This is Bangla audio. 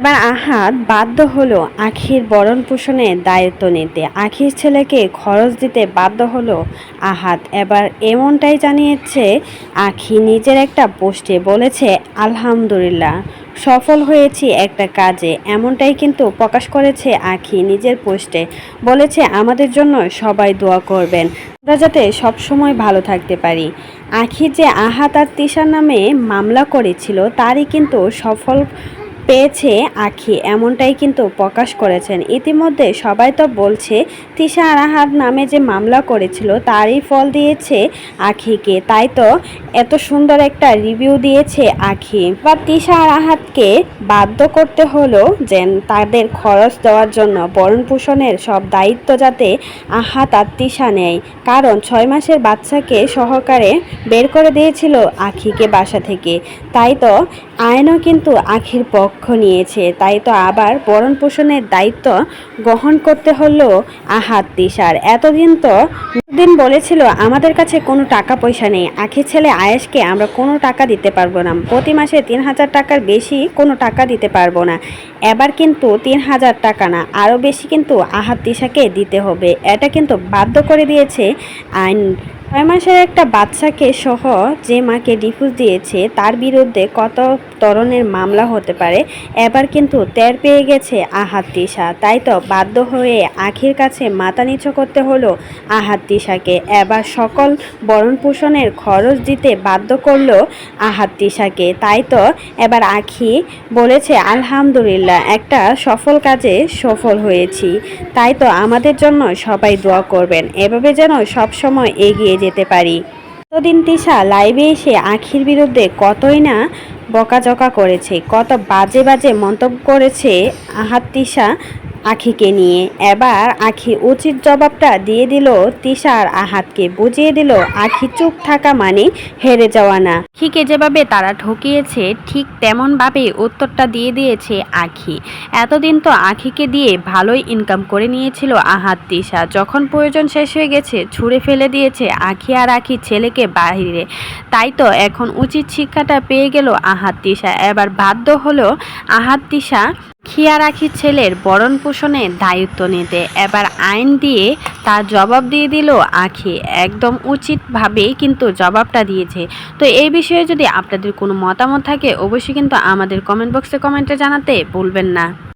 এবার আহাত বাধ্য হলো আখির বরণ পোষণের দায়িত্ব নিতে। আখির ছেলেকে খরচ দিতে বাধ্য হলো আহাত। এবার এমনটাই জানিয়েছে আখি। নিজের একটা পোস্টে বলেছে, আলহামদুলিল্লাহ, সফল হয়েছি একটা কাজে। এমনটাই কিন্তু প্রকাশ করেছে আখি নিজের পোস্টে। বলেছে, আমাদের জন্য সবাই দোয়া করবেন, আমরা যাতে সবসময় ভালো থাকতে পারি। আখি যে আহাত আর তিশার নামে মামলা করেছিল, তারই কিন্তু সফল পেয়েছে আখি, এমনটাই কিন্তু প্রকাশ করেছেন। ইতিমধ্যে সবাই তো বলছে, তিশা আরাহাত নামে যে মামলা করেছিল, তারই ফল দিয়েছে আখিকে। তাই তো এত সুন্দর একটা রিভিউ দিয়েছে আখি। বা তিশা আরাহাতকে বাধ্য করতে হলো যে তাদের খরচ দেওয়ার জন্য বরণ পোষণের সব দায়িত্ব যাতে আহাত আর তিশা নেয়। কারণ ছয় মাসের বাচ্চাকে সহকারে বের করে দিয়েছিল আখিকে বাসা থেকে। তাই তো আয়নও কিন্তু আখির পক্ষ নিয়েছে, তাই তো আবার বরণ পোষণের দায়িত্ব গ্রহণ করতে হলো আহাত তিসার এতদিন তো দিন বলেছিল, আমাদের কাছে কোনো টাকা পয়সা নেই। আখির ছেলে আয়েশকে আমরা কোনো টাকা দিতে পারব না। প্রতি মাসে তিন হাজার টাকার বেশি কোনো টাকা দিতে পারব না। এবার কিন্তু তিন হাজার টাকা না, আরও বেশি কিন্তু আহাত তিসাকে দিতে হবে। এটা কিন্তু বাধ্য করে দিয়েছে আইন। ছয় মাসের একটা বাচ্চাকে সহ যে মাকে ডিভোর্স দিয়েছে, তার বিরুদ্ধে কত ধরনের মামলা হতে পারে। এবার কিন্তু টের পেয়ে গেছে আহাত তিশা। তাই তো বাধ্য হয়ে আখির কাছে মাথা নিচু করতে হলো আহাত তিশাকে। এবার সকল বরণ পোষণের খরচ দিতে বাধ্য করল আহাত তিশাকে। তাই তো এবার আখি বলেছে, আলহামদুলিল্লাহ, একটা সফল কাজে সফল হয়েছি। তাই তো আমাদের জন্য সবাই দোয়া করবেন। এভাবে যেন সব সময় এগিয়ে যেতে পারি। এতদিন তিশা লাইভে এসে আখির বিরুদ্ধে কতই না বকাঝকা করেছে। কত বাজে বাজে মন্তব্য করেছে আহাত তিশা আখিকে নিয়ে। এবার আখি উচিত জবাবটা দিয়ে দিল, তিশার আহাতকে বুঝিয়ে দিল, আখি চুপ থাকা মানে হেরে যাওয়া না। আখিকে যেভাবে তারা ঠকিয়েছে, ঠিক তেমনভাবে উত্তরটা দিয়ে দিয়েছে আখি। এতদিন তো আখিকে দিয়ে ভালোই ইনকাম করে নিয়েছিল আহাত, তিশা। যখন প্রয়োজন শেষ হয়ে গেছে, ছুঁড়ে ফেলে দিয়েছে আখি আর আখি ছেলেকে বাহিরে তাই তো এখন উচিত শিক্ষাটা পেয়ে গেল আহাত, তিশা। এবার বাধ্য হলো আহাত, তিশা খিয়া রাখি ছেলের বরণ পোষণে দায়িত্ব নিতে এবার আইন দিয়ে তার জবাব দিয়ে দিল আখি। একদম উচিতভাবেই কিন্তু জবাবটা দিয়েছে। তো এই বিষয়ে যদি আপনাদের কোনো মতামত থাকে, অবশ্যই কিন্তু আমাদের কমেন্ট বক্সে কমেন্টে জানাতে ভুলবেন না।